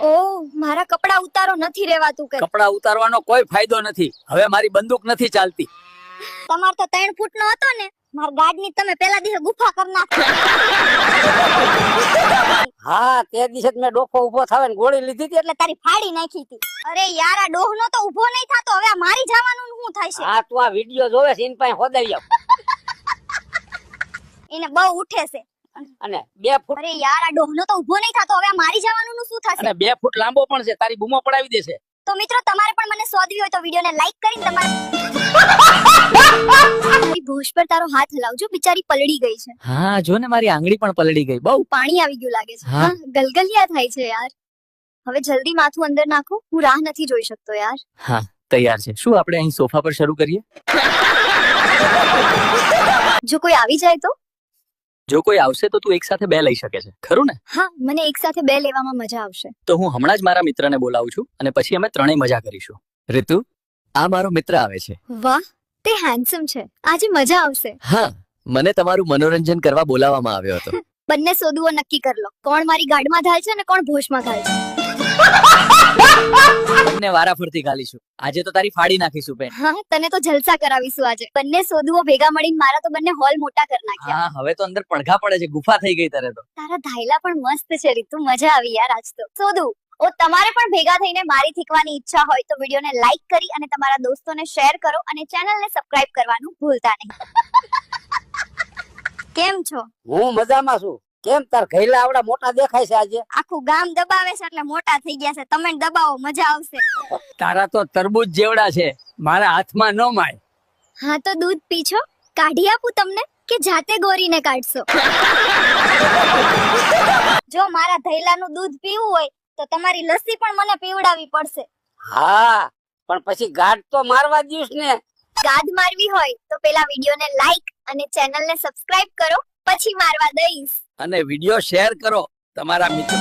ઓ મારા કપડા ઉતારો નથી રેવાતું કે કપડા ઉતારવાનો કોઈ ફાયદો નથી. હવે મારી બંદૂક નથી ચાલતી. તમાર તો 3 ફૂટ નો હતો ને માર ગાડની તમે પેલા દિવસે ગુફા કર નાખી. હા તે દિવસે મેં ડોફો ઊભો થાવે ને ગોળી લીધી હતી. એટલે તારી ફાડી નાખી હતી. અરે યાર આ ડોહ નો તો ઊભો નહીં થાતો. હવે મારી જવાનું શું થાય છે? હા તું આ વિડિયો જોવે છે ઇન પાસે હોદાવી આવ એને બહુ ઉઠે છે. અને બે ફૂટ અરે યાર આ ડોમનો તો ઊભો નહીં થતો. હવે મારી જવાનું શું થશે? અને બે ફૂટ લાંબો પણ છે તારી બૂમો પડાવી દેશે. તો મિત્રો તમારે પણ મને શોધવી હોય તો વિડિયોને લાઈક કરીને તમારા મારી પર તારો હાથ હલાવજો બિચારી પલળી ગઈ છે. હા જો ને મારી આંગળી પણ પલળી ગઈ બહુ. પાણી આવી ગયું લાગે છે. હા ગલગલિયા થાય છે યાર. હવે જલ્દી માથું અંદર નાખો. હું રાહ નથી જોઈ શકતો યાર. હા તૈયાર છે. શું આપણે અહીં સોફા પર શરૂ કરીએ? જો કોઈ આવી જાય તો? જો કોઈ આવશે તો તું એક સાથે બે લઈ શકે છે. ખરું ને? હા મને એક સાથે બે લેવામાં મજા આવશે. તો હું હમણાં જ મારા મિત્રને બોલાવું છું અને પછી અમે ત્રણેય મજા કરીશું. ઋતુ આ મારો મિત્ર આવે છે. વાહ તે હેન્ડસમ છે. આજે મજા આવશે. હા મને તમારું મનોરંજન કરવા બોલાવવામાં આવ્યો હતો. બંને સોદુઓ નક્કી કરી લો. કોણ મારી ગાડમાં થાય છે અને કોણ ભોજમાં થાય છે? બંને વારાફરતી ગાલીશું. આજે તો તારી ફાડી નાખીશું પેન હા તને તો જલસા કરાવીશું આજે. બંને સોધુઓ ભેગા મળીને મારા તો બંને હોલ મોટા કરી નાખ્યા. હા હવે તો અંદર પડઘા પડે છે ગુફા થઈ ગઈ તારે તો. તારા ધાયલા પણ મસ્ત છે રીતુ. મજા આવી યાર આજ તો. સોધુ ઓ તમારે પણ ભેગા થઈને મારી થીકવાની ઈચ્છા હોય તો વિડીયોને લાઈક કરી અને તમારા દોસ્તોને શેર કરો અને ચેનલને સબસ્ક્રાઇબ કરવાનું ભૂલતા નહીં. કેમ છો? હું મજામાં છું. કેમ તાર ઘઈલા આવડા મોટા દેખાય છે આજે? આખું ગામ દબાવે છે એટલે મોટા થઈ ગયા છે. તમે દબાવો મજા આવશે. તારા તો તરબૂચ જેવડા છે. મારા હાથમાં ન માય. હા તો દૂધ પીછો. કાઢી આપું તમને કે જાતે ગોરીને કાઢશો? જો મારા ધૈલાનું દૂધ પીવું હોય તો તમારી લસ્સી પણ મને પીવડાવવી પડશે. હા પણ પછી ગાઢ તો મારવા દઈશ ને. ગાઢ મારવી હોય તો પેલા વિડીયોને લાઈક અને ચેનલને સબસ્ક્રાઇબ કરો પછી મારવા દઈશ. અને વિડિયો શેર કરો તમારા મિત્રો.